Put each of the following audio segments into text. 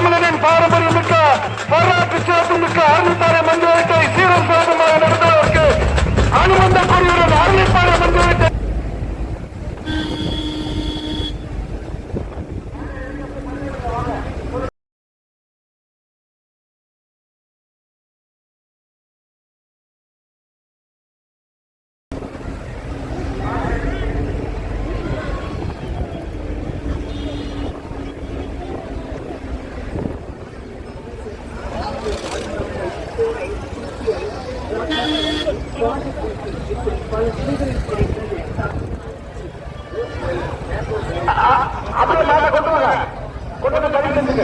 தமிழனின் பாரம்பரியம் மிக்க வரலாற்று சிறப்பு மிக்க அருள்பாறை மந்திரத்தை சீரம் சிறப்புமாக நடத்துவதற்கு அனுமந்த கொடியுடன் அருள்பாறை மந்திரத்தை அப்படியே மேல கொண்டு வாங்க கொண்டு வந்து கழுவி வந்து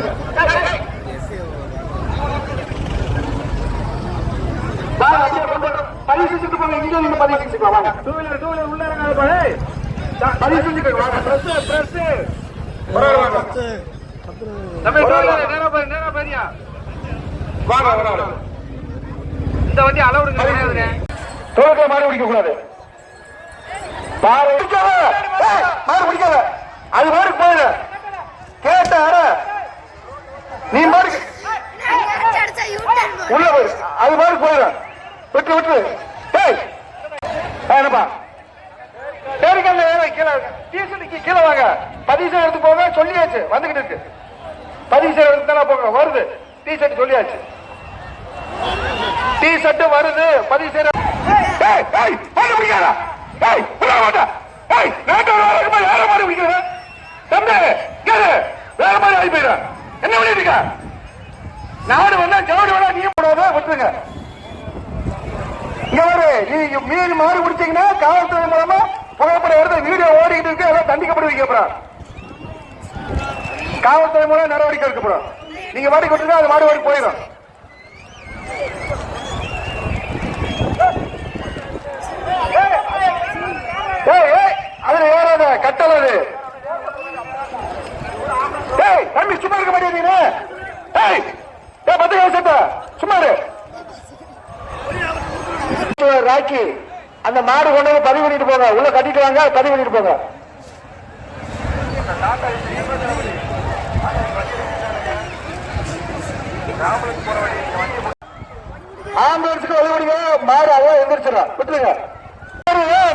பதிவு செஞ்சுட்டு போங்க இங்க வந்து பதிவு செஞ்சுக்கோ வாங்க. டூ வீலர் டூ வீலர் உள்ள இறங்காத பாரு பதிவு செஞ்சுக்கோ வாங்க பிரஸ் பிரஸ் நம்ம டூ வீலர் நேரா பாரு நேரா பாரியா வாங்க வாங்க இந்த வண்டி அளவுடுங்க தோலுக்கு மாறி பிடிக்க கூடாது. பாரு. மாறு பிடிக்காத. அது மாறு போயிடு கேட்ட நீ மாதிரி உள்ள போயிரு அது மாறு போயிடு விட்டு விட்டு ஏய் ஏய், என்னப்பா பேருக்கல்ல ஏற கீழே டீசலுக்கு கீழே வாங்க பதிவு செய்ய எடுத்து போங்க சொல்லியாச்சு வந்துகிட்டு இருக்கு பதிவு செய்ய எடுத்து தானே போங்க வருது டீ ஷர்ட் சொல்லியாச்சு டீ ஷர்ட் வருது பதிவு செய்ய ஏய் ஏய் மாடு பிடிக்காதா ஏய் உள்ள மாட்டா ஏய் நாட்டு வேலைக்கு போய் யார மாடு பிடிக்கிறா தம்பி கேளு வேற மாதிரி ஆகி போயிடும் என்ன பண்ணிட்டு இருக்க நாடு வந்தா ஜோடி வேணா நீ போடாத விட்டுருங்க இங்க வரு நீங்க மீறி மாறு பிடிச்சீங்கன்னா காவல்துறை மூலமா புகைப்படம் எடுத்து வீடியோ ஓடிக்கிட்டு இருக்கு எல்லாம் தண்டிக்கப்படுவீங்க காவல்துறை மூலம் நடவடிக்கை எடுக்கப்படும். நீங்க மாடி கொடுத்தா அது மாடு வாடி போயிடும். ஏய் ஏய் அதுல ஏறாத கட்டல அது. ஏய் தம்பி சும்மா இருக்க மாட்டேங்க ஏய் ஏய் பத்து சட்ட சும்மா ராக்கி அந்த மாடு கொண்டு பதிவு பண்ணிட்டு போங்க. உள்ள கட்டிட்டு வாங்க பதிவு பண்ணிட்டு போங்க. ஆம்புலன்ஸுக்கு வழி விடுங்க மாடு அதான் எந்திரிச்சிடலாம் விட்டுருங்க.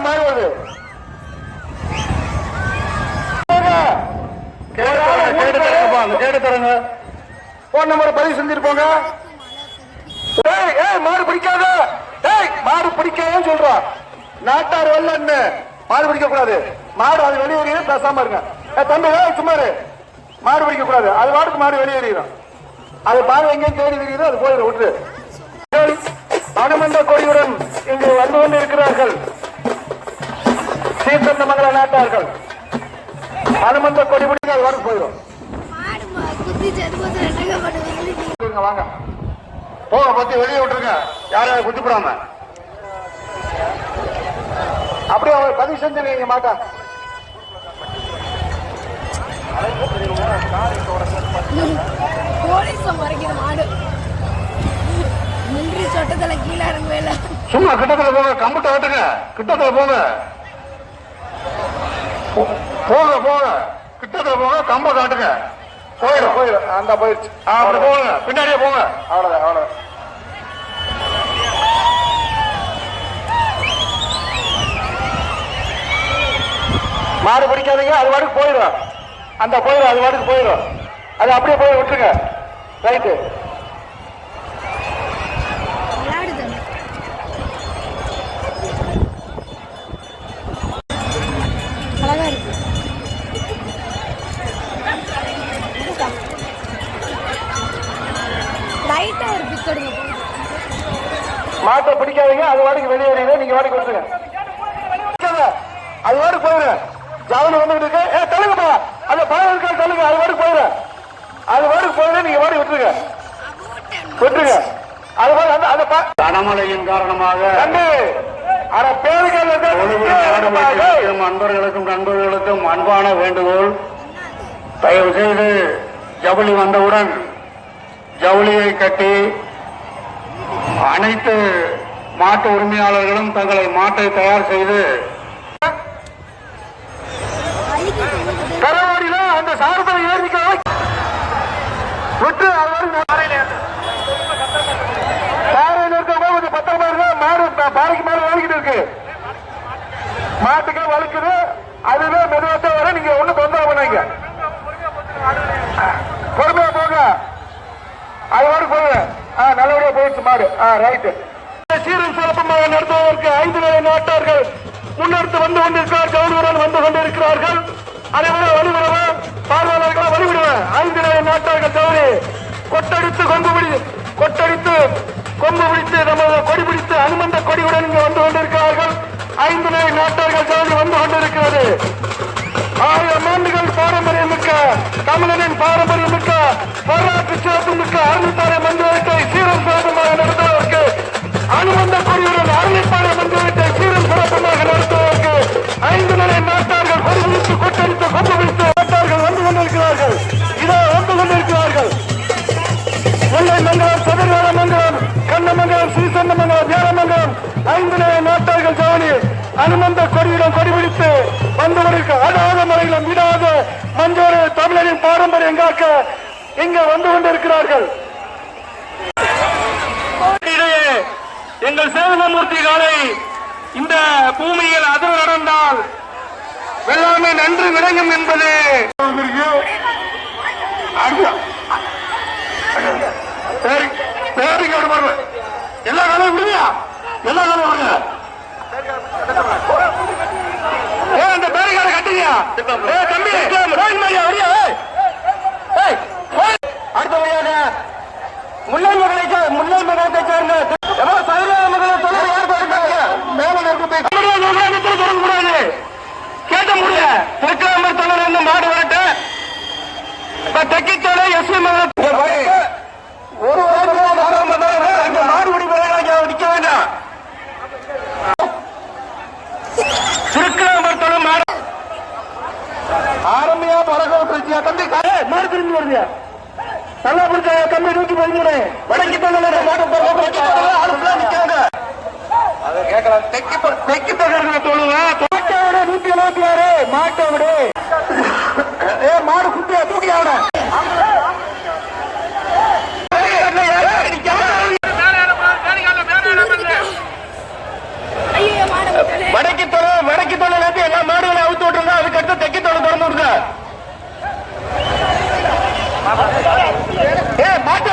மாடு வருது போன் நம்பர் பதிவு செஞ்சுட்டு போங்க. ஏய் ஏய் மாடு பிடிக்காத. மாடு பிடிக்காதன்னு சொல்றான் நாட்டார் வரலன்னு மாடு பிடிக்க கூடாது மாடு அது வெளியேறியும் பேசாம இருங்க. தம்பி ஏய் சும்மா இரு. மாடு பிடிக்க கூடாது. அது வாட்டுக்கு மாடு வெளியேறிடும் அது மாடு எங்கேயும் தேடி தெரியுது அது போயிடும் விட்டுரு. அனுமந்த கொடியுடன் இங்கு வந்து கொண்டு இருக்கிறார்கள் சீர்தந்த மங்கள நாட்டார்கள். அனுமந்த கொடி பிடிக்க அது வரும் போயிடும். வாங்க. போக பத்தி வெளியே விட்டுருங்க. யாரும் குத்திப்படாம? அப்படியே பதிவு செஞ்சு நீங்க மாட்டா. போலீஸ் மறைக்கிற மாடு மிலிட்ரி சட்டத்துல கீழே இறங்கவே இல்லை சும்மா கிட்டத்துல போங்க கம்புட்ட ஓட்டுங்க கிட்டத்துல போங்க. போங்க போங்க. கிட்டத்துல போங்க கம்ப காட்டுங்க. போயிடும் போயிடும் அந்த போயிடுச்சு. அப்படி போங்க. பின்னாடியே போங்க. அவ்வளவுதான் அவ்வளவுதான். மாடு பிடிக்காதீங்க அது வாட்டுக்கு போயிடும். அந்த போயிடும் அது வாட்டுக்கு போயிடும். அது அப்படியே போய் விட்டுருங்க. ரைட்டு மாட்டை பிடிக்காதீங்க அது வாடிக்கு வெளியேறிடு நீங்க வாடிக்கு பிடிக்காத, அது வாடிக்கு போயிரு ஜவுளி வந்துட்டு இருக்கு. ஏ தள்ளுங்கப்பா. அந்த பழம் இருக்கா தள்ளுங்க அது வாடிக்கு போயிரு. அது வாடிக்கு போயிரு நீங்க வாடி விட்டுருங்க. விட்டுருங்க. அது அந்த அந்த கனமழையின் காரணமாக அன்பர்களுக்கும் நண்பர்களுக்கும் அன்பான வேண்டுகோள். தயவு செய்து ஜவுளி வந்தவுடன் ஜவுளியை கட்டி அனைத்து மாட்டு உரிமையாளர்களும் தங்களை மாட்டை தயார் செய்து அந்த சாரத்தில் ஏறிக்க விட்டு பாறையில் இருக்கவங்க கொஞ்சம் பத்திரமா இருக்க. மாடு பாறைக்கு மாடு வலிக்கிட்டு இருக்கு. மாட்டுக்கே வலிக்குது. அதுவே மெதுவாக வர நீங்க ஒண்ணு தொந்தரவு பண்ணாங்க பொறுமையா போங்க. அது மாதிரி போங்க நல்லபடியா போயிடுச்சு மாடு. ரைட்டு சீரும் சிறப்பமாக நடத்துவதற்கு ஐந்து வேலை நாட்டார்கள் முன்னெடுத்து வந்து கொண்டிருக்கிறார் கவுன்வரன் வந்து கொண்டிருக்கிறார்கள். அதே போல வழிபடுவார் வழிவிடுவேன் ஐந்து நிலை நாட்டார்கள் கவுரி கொட்டடித்து கொம்பு பிடி கொட்டடித்து கொம்பு பிடித்து நமது கொடி பிடித்து அனுமந்த கொடியுடன் இங்கு வந்து கொண்டிருக்கிறார்கள். ஐந்து நிலை நாட்டார்கள் தவறி வந்து கொண்டிருக்கிறது. ஆயிரம் ஆண்டுகள் பாரம்பரியம் மிக்க தமிழனின் பாரம்பரியம் மிக்க வரலாற்று சிறப்பு மிக்க அருள்பாறை மந்திரத்தை சீரம் சிறப்புமாக நடத்துவதற்கு அனுமந்த கொடியுடன் அருள்பாறை மந்திரத்தை சீரம் சிறப்புமாக நடத்துவதற்கு ஐந்து நிலை நாட்டார் இங்க வந்து கொண்டிருக்கிறார்கள். எங்கள் சேவகமூர்த்தி காலை இந்த பூமியில் அதிர் நடந்தால் வெள்ளாமை நன்று விளங்கும் என்பது அடுத்த சரி சரிங்க அப்படி பாருங்க. எல்லா காலையும் விடுங்க எல்லா காலையும் விடுங்க ஏ அந்த பேரிகார கட்டுங்க ஏ தம்பி வரியா. அடுத்தபடியாக முல்லை மகளை முல்லை மகத்தை சேர்ந்த மகளை சொல்ல யார் போயிருக்காங்க மேல நிற்கு போய் தமிழக விவகாரத்தில் தொடரக்கூடாது கேட்ட முடிய திருக்கிழம்பர் தொடர் மாடு வரட்டு. இப்ப ஒரு நிக்க வேண்டாம். ஆரம்பியா பறக்க விட்டுருச்சியா தம்பி? மாடு திரும்பி வருதியா நல்லா பிடிச்சா தம்பி நூத்தி பதிமூணு. வடக்கு தெக்கி தொழில் தொழுவேன் மாட்டோட நூத்தி எழுபத்தி ஆறு. மாட்டோட ஏ மாடு குட்டியா தூக்கி விட்டனே வடக்கு தொழில் வடக்கு தொழில் எல்லா மாடுகளை அவுத்து விட்டுருங்க அதுக்கு அடுத்து தெக்கி தொழில் திறந்து விடுங்க ஏ மாட்டு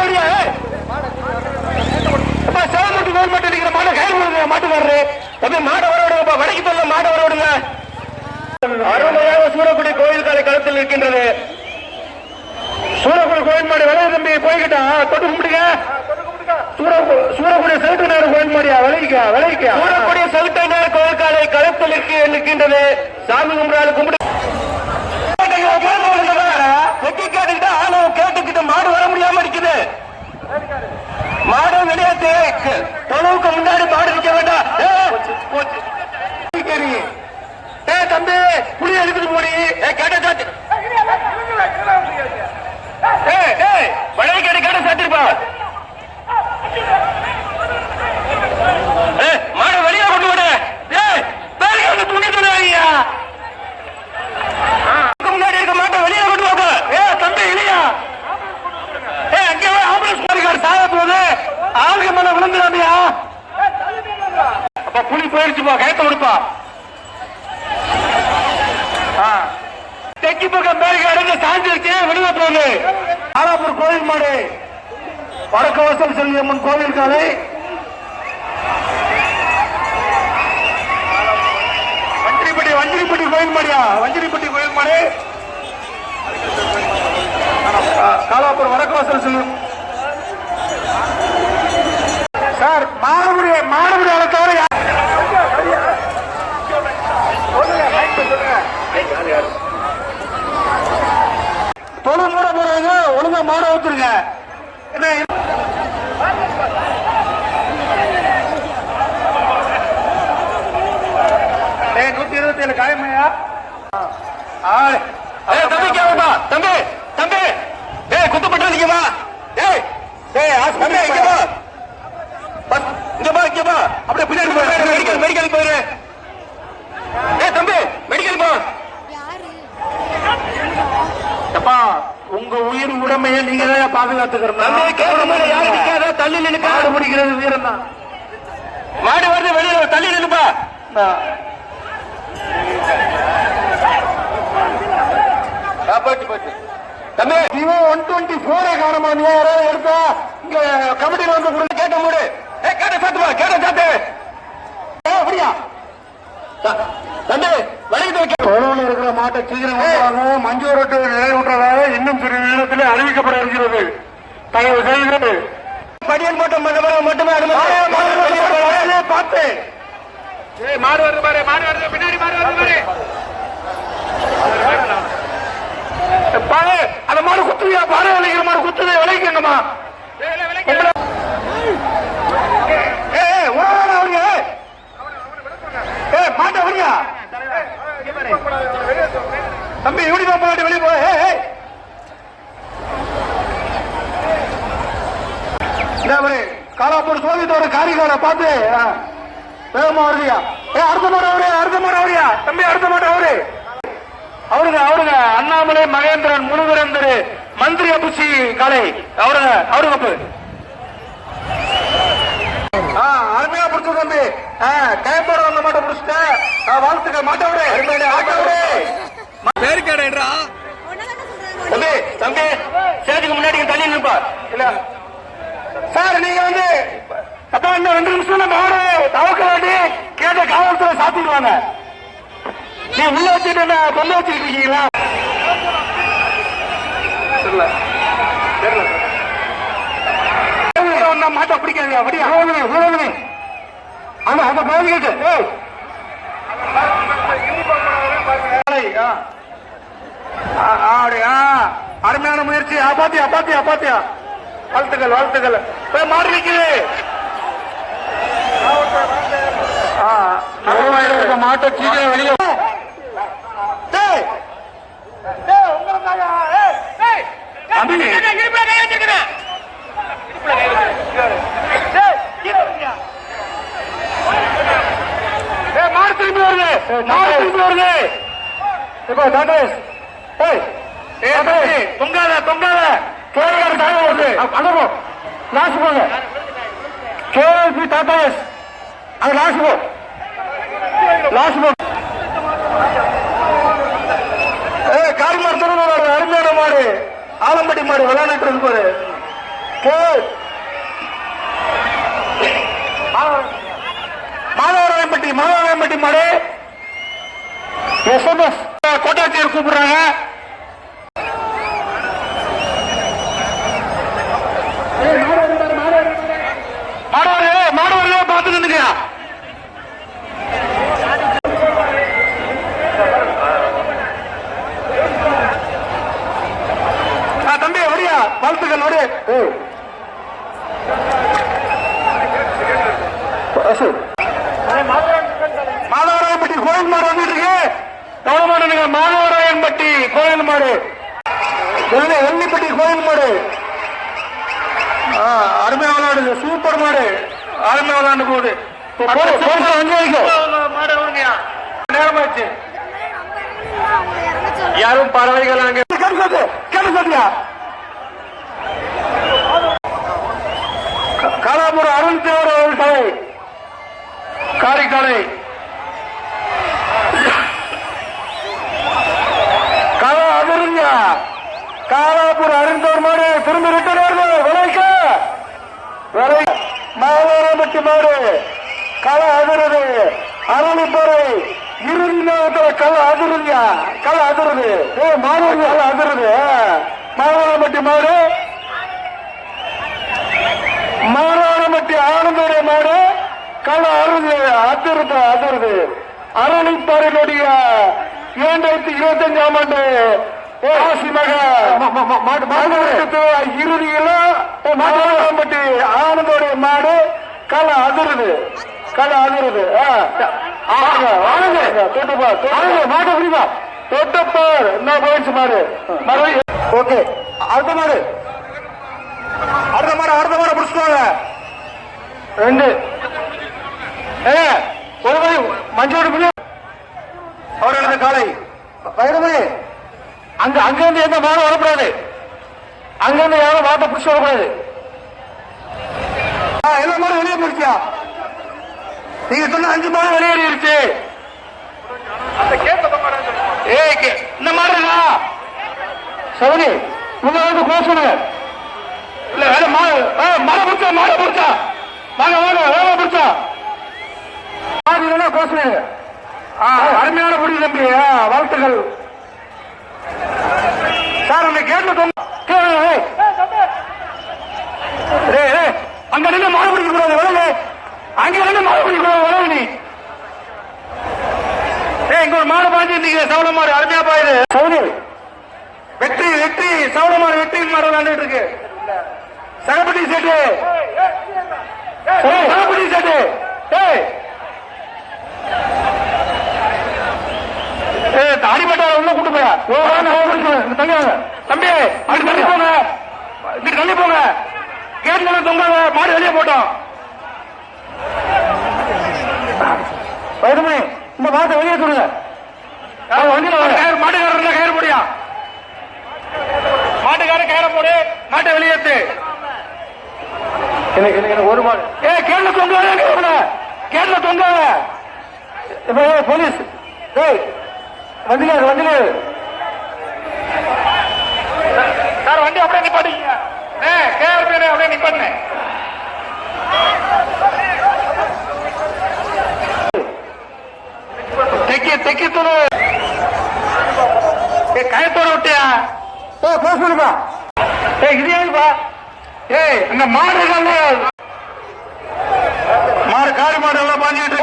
கவர்மெண்ட் கயிறு விடுங்க மாடை வர விடுங்கப்பா வடக்கு மாடை வர விடுங்க அருமையாக சூரக்குடி கோயில் காலை களத்தில் இருக்கின்றது சூரக்குடி கோயில் விளைய தம்பி போய்கிட்டா தொட்டு கும்பிடுங்க. சூரக்குடி செலுத்தினார் கோயில் மாடியா? விளைவிக்க விளைவிக்க. சூரக்குடி செலுத்தினார் கோயில் காலை களத்தில் இருக்கின்றது சாமி கும்பிடாது கும்பிடு வெட்டி கேட்டுக்கிட்டு கேட்டுக்கிட்டு மாடு வர முடியாம இருக்குது மாடு வெளியேற்று தொழுவுக்கு முன்னாடி மாடு நிக்க வேண்டாம். ஏ, ஏ தம்பி புளி எடுத்துட்டு போடி. ஏ கேட்ட சாத்து. ஏ கேட்டு கேட்ட சாத்திருப்பா ஏ மாடு வெளியே கொண்டு விடு ஏ பேருக்கு வந்து துணி துணியா முன்னாடி இருக்க மாட்டை வெளியே கொண்டு வாங்க ஏ தம்பி இல்லையா ஏ அங்கே போய் ஆம்புலன்ஸ் பாருக்காரு சாக போகுது ஆளுங்க மேல விழுந்துடாமையா அப்ப புலி போயிடுச்சுப்பா கயத்த கொடுப்பா தெக்கி பக்கம் பேருக்கு அடங்க சாஞ்சிருச்சு விடுதலை போகுது ஆலாப்பூர் கோயில் மாடு வடக்கு அம்மன் கோவில் காலை. வஞ்சிரிப்பட்டி வஞ்சிரிப்பட்டி கோயில் மாடியா வஞ்சிரிப்பட்டி கோயில் மாடு காலாப்பூர் வடக்கு வாசல் செல்லும் சார் மாணவருடைய மாணவருடைய அளத்தவரை தொழில் மூட போறவங்க ஒழுங்கா மாட ஊத்துருங்க என்ன ஏய், நூத்தி இருபத்தி ஏழு காயமையா ஆளு. ஏய், தம்பி கேவப்பா தம்பி தம்பி ஏய் குத்துப்பட்டு நிக்கமா ஏய் ஏய் ஆஸ் தம்பி இங்க வா பஸ், இங்க வா இங்க வா அப்படியே பின்னாடி போ மெடிக்கல் மெடிக்கல் போயிரு ஏய் தம்பி மெடிக்கல் போ யாரு அப்பா உங்க உயிர் உடமையை நீங்க தான் பாதுகாத்துக்கிறோம் தள்ளி நின்னு காடு முடிக்கிறது வீரம் தான். மாடு வருது வெளியில தள்ளி நின்னுப்பா போச்சு போச்சு. தம்பி. விவோ ஒன் டுவெண்ட்டி போரே காணமா நீ யாராவது எடுத்தா? இங்க கமிட்டியில வந்து கொடுத்து கேட்ட மூடு. ஏ கேட்ட சாத்துவா கேட்ட சாத்து. அப்படியா? தம்பி. இருக்கிற மாட்டை சீக்கிரம் மஞ்சூரட்டு நிறைவுற்றதாக இன்னும் சிறிது நேரத்தில் அறிவிக்கப்பட இருக்கிறது. தயவு செய்து. படியன் மட்டும் மட்டுமே மட்டுமே. அனுமதி பார்த்து மாடு வருது பாரு மாடு வருது. பின்னாடி மாடு வருது பாரு. பாரு அந்த மாடு குத்துவியா பாரு விளைக்கிற மாடு குத்துது. விளைக்கணுமா ஏ உறவான அவருங்க. ஏ மாட்ட வரியா தம்பி யூனிஃபார்ம் போட்டு வெளியே போ. காலாப்பூர் சோதித்தோட காரிகார பார்த்து வேகமா வருதியா? ஏ அடுத்த மாடு அவரு அடுத்த மாடு அவரியா? தம்பி அடுத்த மாடு அவரு. அவருங்க அவருங்க அண்ணாமலை மகேந்திரன் முருகரந்தர் மந்திரி அபுச்சி காலை அவருங்க அவருங்க அப்ப. ஆ, பிடிச்ச தம்பி கைப்போட வந்த மாட்டை பிடிச்சிட்டேன் வாழ்த்துக்கள் மாட்டவரே. அருமையான ஆட்டவரே பேருக்கடைன்றா தம்பி தம்பி சேதுக்கு முன்னாடி தள்ளி நிற்பா இல்ல. சார் நீங்க வந்து அதான் இன்னும் ரெண்டு நிமிஷம் மாடு தவக்க வேண்டி கேட்ட காவல்துறை சாத்திடுவாங்க. நீ உள்ள வச்சுட்டு என்ன கொண்டு வச்சிருக்கீங்களா தெரியல. தெரியல. வந்தா மாட்டை பிடிக்காது அப்படியா? ஆமா அந்த பகுதி கேட்டு. ஏய். ஆ. ஆ, ஆடியா அருமையான முயற்சி. அப்பாத்தியா அப்பாத்தியா அப்பாத்தியா வாழ்த்துக்கள் வாழ்த்துக்கள். போய் மாடு நிக்குது. மாட்டை சீக்கிரம் வெளியே டேய். டேய், உங்களுக்காயா? ஏய், ஏய், தம்பி. டேய், இடுப்புல கை வச்சிருக்கிறேன். இடுப்புல கை வச்சிருக்கிறேன். டேய், கீழே வைங்க. ஏய், மாடு திரும்பி வருது. மாடு திரும்பி வருது? இப்போ டாக்டர் ஏய் தொங்காத தொங்காத. கேரளாக்கு தாங்க வருது. போ. லாஸ்ட் போங்க கேஎல்பி டாடா எஸ் அது லாஸ்ட் போ லாஸ்ட் போ மாடு தரணும் மாடு அருமையான மாடு. ஆலம்பட்டி மாடு விளையாடிட்டு இருக்கு பாரு கேள் மாதவராயம்பட்டி மாதவராயம்பட்டி மாடு. எஸ்எம்எஸ் கோட்டாட்சியர் கூப்பிடுறாங்க. மாடு வருது பார்த்து நின்னுங்க தம்பி வாழ்த்துக்கள் ஒரு மாதவராயன்பட்டி கோயில் மாடு வந்துட்டு இருக்கு கவனமாடுங்க மாதவராயன்பட்டி கோயில் மாடு வெள்ளிப்பட்டி கோயில் மாடு அருமையா விளையாடுது சூப்பர் மாடு. அருமையா விளையாண்டு போகுது. மாடு. நேரமாச்சு. யாரும் பறவைகள் அங்க கேட்டு கேட்டு காலாபுரம் அருண் தேவர் அவர்கள் கடை காரிக்கடை காலா அதிருங்க காலாபுரம் அருண் தேவர் மாடு திரும்பி ரிட்டர் வருது விளைக்க விளை மாவரம்பட்டி மாடு களை அதிருது. அருளிப்பறை இறுதி நேரத்துல களை அதிருங்க. களை அதிருது. ஏ மாடு களை அதிருது. மாவரம்பட்டி மாடு. மாறானமட்டி ஆனந்தோடைய மாடு. கள அறுது அதிருது அதிருது. அருளிப்பாறையினுடைய இரண்டாயிரத்தி இருபத்தி அஞ்சாம் ஆண்டு இறுதியில மாறானமட்டி ஆனந்தோடைய மாடு கள அதிருது தொட்டுப்பா மாட்டு புரியுதா? தொட்டப்பார். என்ன போயிடுச்சு மாடு? ஓகே. அடுத்த மாடு. அடுத்த மாடு அடுத்த மாடு பிடிச்சிட்டு ரெண்டு. ஏ ஒரு மணி மஞ்சள் புள்ளி காலை வயதுமணி அங்க அங்கிருந்து எந்த மாடும் வரக்கூடாது. அங்கிருந்து யாரும் மாட்டை பிடிச்சி வரக்கூடாது. எல்லா மாடும் வெளியே போயிடுச்சியா? நீங்க சொன்ன அஞ்சு மாடு வெளியேறிடுச்சு ஏய் இந்த இருக்கா? சரி இவங்க வந்து பண்ணுங்க இல்ல வேற மாடு ஆ, மாடை பிடிச்சா மாடை பிடிச்சா. வாங்க வாங்க வேலை பிடிச்சா. பண்ணுங்க ஆ, அருமையான பிடி தம்பி ஆ, வாழ்த்துக்கள். சார் அந்த ஏய், அங்க நின்று மாடு பிடிக்க கூடாது விலகு அங்க விலகு நீ ஏய் இங்க ஒரு மாடு பாஞ்சு நீங்க சவுள மாடு அருமையா பாயுது. சவுளி. வெற்றி வெற்றி சவுள மாடு வெற்றி மாடு விளையாண்டுட்டு இருக்கு. சகப்பட்டி செட்டு சகப்பட்டி செட்டு ஏய். ஏய் அடிபட்டா உள்ள கூட்டு போயா? ஓ வாங்க, ஓ, கூட்டு போங்க. தம்பி அப்படி தள்ளி போங்க. இப்படி தள்ளி போங்க. கேட்ல தொங்காங்க மாடு வெளியே போட்டோம். வைரமணி இந்த மாட்டை வெளியே சொல்லுங்க மாட்டுக்காரர் கயிறு போடியா? மாட்டுக்காரர் கயிறு போடு மாட்டை வெளியேத்து. ஒரு மாடு. ஏ கேட்ல தொங்க கேட்ல தொங்க போலீஸ். ஏய் வண்டியில இரு. சார் வண்டி அப்படியே நிப்பாட்டிங்க ஏ கேஆர் பேரு அப்படியே நிப்பாட்டுங்க தெக்கி தெக்கி துணு ஏ கயத்தோட விட்டியா ஏ போஸ் பண்ணுப்பா ஏ இது ஏதுப்பா இந்த மாடுகள் மாடு காடு மாடு எல்லாம் பாஞ்சிட்டு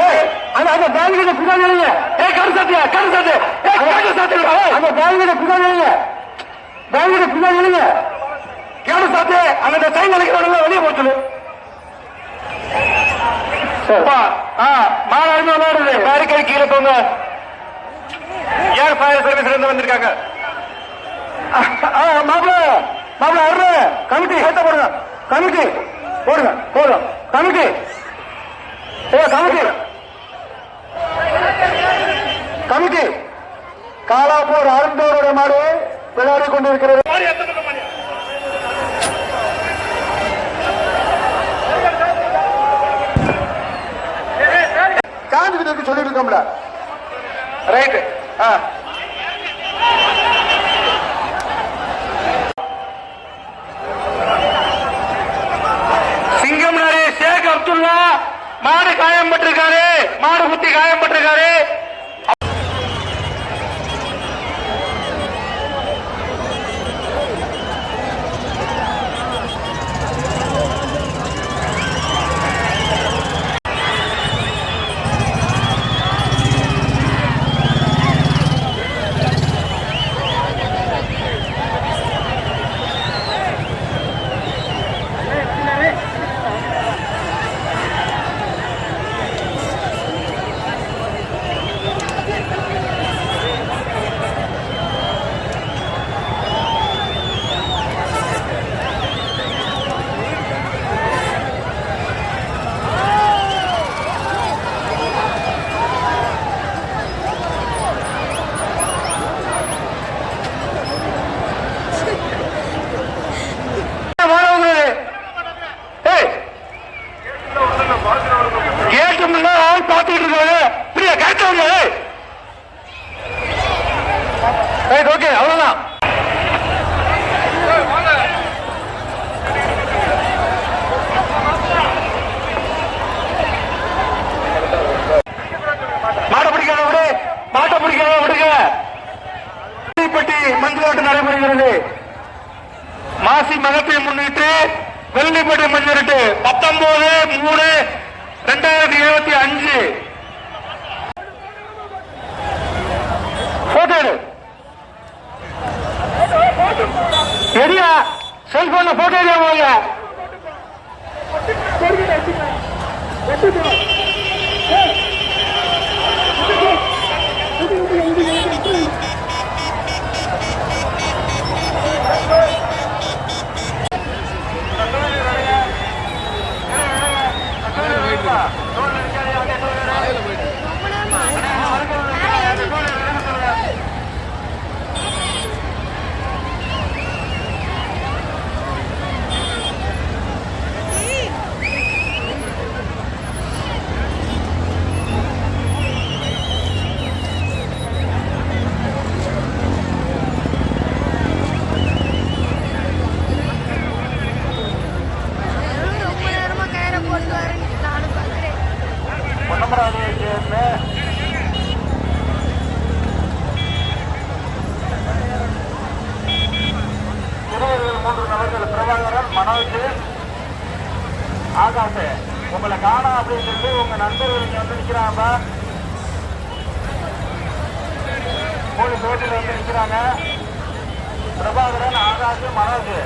அந்த அந்த பேங்கிட்ட பின்னாடி இல்லைங்க ஏ கரு சாத்தியா கரு சாத்து. ஏ கரு சாத்து அந்த பேங்கிட்ட பின்னாடி இல்லைங்க பேங்கிட்ட பின்னாடி இல்லைங்க கேடு சாத்து அந்த சைன் நினைக்கிறவங்க வெளியே போச்சு மாடு அருமை விளையாடுது பேரிக்கை கீழே போங்க. ஏர் ஃபயர் சர்வீஸ்ல இருந்து வந்திருக்காங்க? மாப்பிள மாப்பிள அருண் கமிட்டி ஏத்த போடுங்க கணக்கு போடுங்க போதும் கணக்கு கணக்கு கணக்கு காலாப்பூர் அருந்தோருடைய மாடு விளையாடி கொண்டிருக்கிறது. காஞ்சிக்கிட்டு சொல்லிட்டு இருக்கோம்ல. ரைட்டு ஆ. அப்துல்லா மாடு காயம் பட்டிருக்காரு மாடு குத்தி காயம் பட்டிருக்காரு நடைபெறுகிறது மாசி மகத்தை முன்னிட்டு வெள்ளிப்பட்டி மஞ்சரிட்டு பத்தொன்பது மூணு ரெண்டாயிரத்தி இருபத்தி அஞ்சு எரியா செல்போன்ல போட்டோ இல்லையா Thank you. ஆகாஷ் உங்களை காணா அப்படின்னு சொல்லி உங்க நண்பர்கள் இங்க வந்து நிக்கிறாங்க. போலீஸ் ரோட்டில் வந்து நிக்கிறாங்க. பிரபாகரன் ஆகாஷ் மனோஜ்.